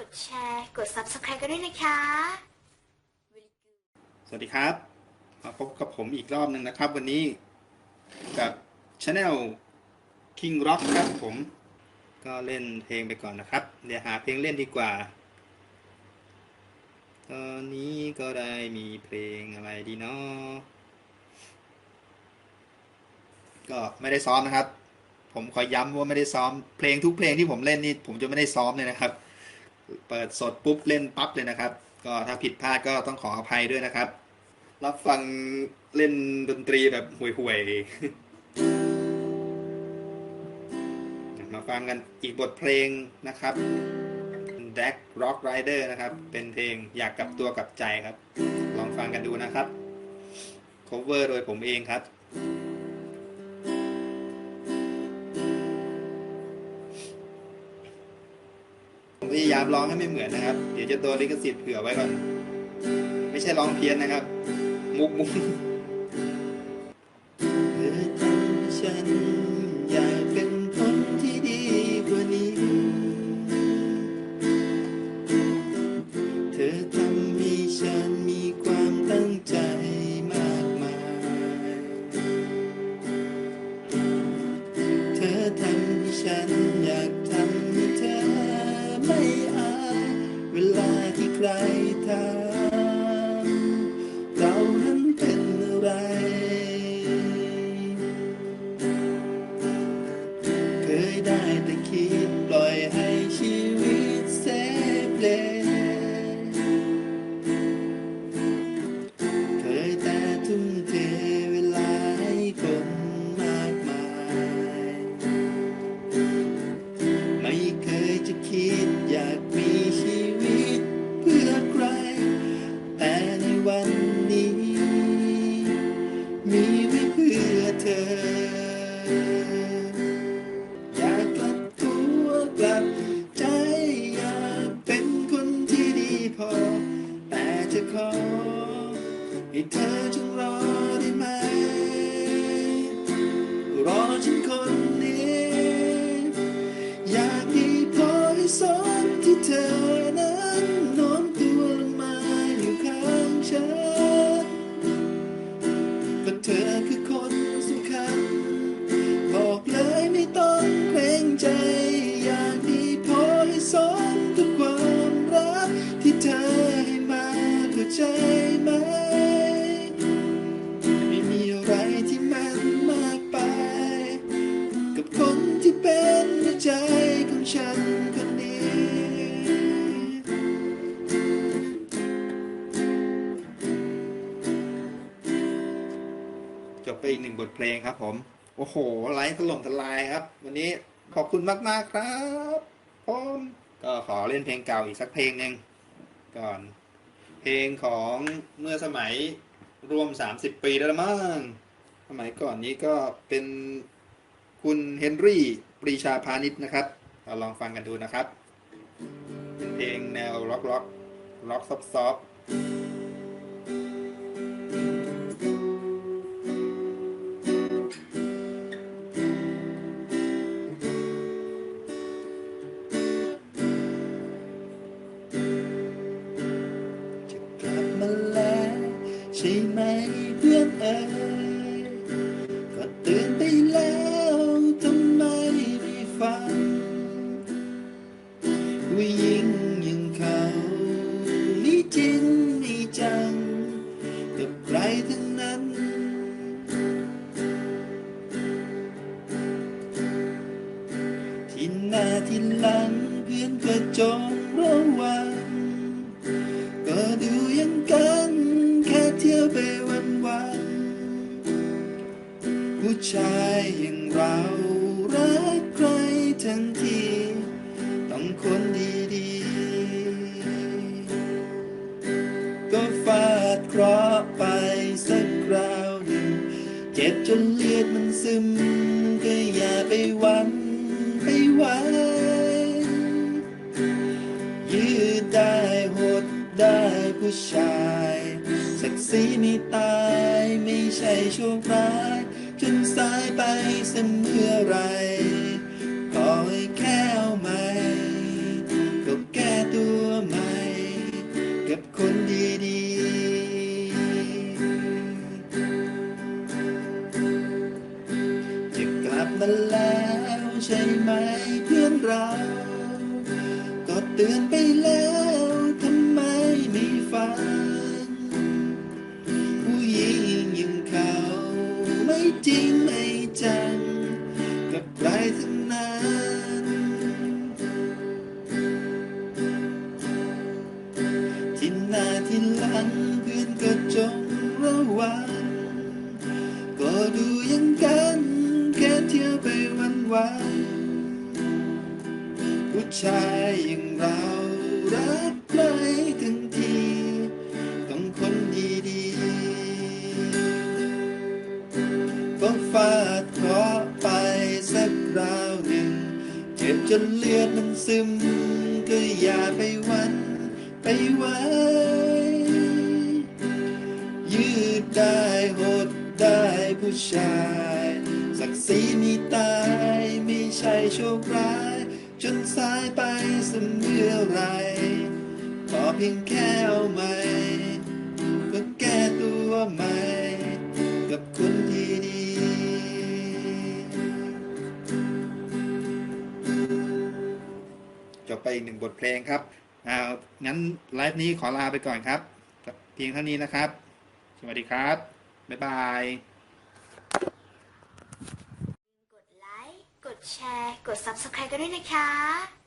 กดแชร์ กด Subscribe กันด้วยนะคะ สวัสดีครับมาพบกับผมอีกรอบหนึ่งนะครับ วันนี้กับช anel King Rock ครับผม ก็เล่นเพลงไปก่อนนะครับ เดี๋ยวหาเพลงเล่นดีกว่า ตอนนี้ก็ได้มีเพลงอะไรดีเนาะก็ไม่ได้ซ้อมนะครับ ผมขอย้ำว่าไม่ได้ซ้อม เพลงทุกเพลงที่ผมเล่นนี่ผมจะไม่ได้ซ้อมเลยนะครับ เปิดสดปุ๊บเล่นปั๊บเลยนะครับ ก็ถ้าผิดพลาดก็ต้องขออภัยด้วยนะครับ รับฟังเล่นดนตรีแบบห่วยๆ มาฟังกันอีกบทเพลงนะครับ Deck Rock Rider นะครับ เป็นเพลงอยากกลับตัวกลับใจครับ ลองฟังกันดูนะครับ cover โดยผมเองครับามร้องให้ไม่เหมือนนะครับ เดี๋ยวจะตัวลิขสิทธิ์เผื่อไว้ก่อน ไม่ใช่ร้องเพี้ยนนะครับ มุกมุก เค ให้ ไปอีกหนึ่งบทเพลงครับผม โอ้โห ไลฟ์ถล่มทลายครับ วันนี้ขอบคุณมากๆครับผมก็ขอเล่นเพลงเก่าอีกสักเพลงหนึ่งก่อน เพลงของเมื่อสมัยรวม 30 ปีแล้วมั้งสมัยก่อนนี้ก็เป็นคุณเฮนรี่ปรีชาพาณิชย์นะครับเราลองฟังกันดูนะครับ เป็นเพลงแนวล็อกล็อกล็อกซอฟซอฟ ช่ไหมเพื่อนเอ๋ยก็ตือนไปแล้วทำไมไม่ฟังผู้หญิงอย่างเขานี่จริงนี่จัง กับใครทั้งนั้น ที่หน้าที่หลังเพื่อนก็จงระวัง ชายอย่างเรารักใครทันทีต้องคนดีๆ ก็ฟาดเคราะห์ไปสักคราวหนึ่งเจ็บจนเลือดมันซึม ก็อย่าไปหวันไปไหวยืดได้หดได้ผู้ชายศักดิ์ศรีไม่ตายไม่ใช่โชคร้าย จนสายไปเสมอไรขอให้แค่เอาไหม ที่หลังเพื่อนก็จงระวังก็ดูยังกันแค่เที่ยวไปวันวันผู้ชายอย่างเรารักใครทั้งทีต้องคนดีๆก็ฟาดเคาะไปสักคราวหนึ่ง เจ็บจนเลือดมันซึมก็อย่าไปวัน ไปไว้ ยืดได้หดได้ผู้ชาย ศักดิ์ศรีมีตายไม่ใช่โชคร้าย จนสายไปเสมอไรขอเพียงแค่เอาไหมก็แก้ตัวใหม่กับคนที่ดีจบไปอีกหนึ่งบทเพลงครับ งั้นไลฟ์นี้ขอลาไปก่อนครับ เพียงเท่านี้นะครับ สวัสดีครับ บ๊ายบาย กดไลค์ กดแชร์ กด Subscribe กันด้วยนะคะ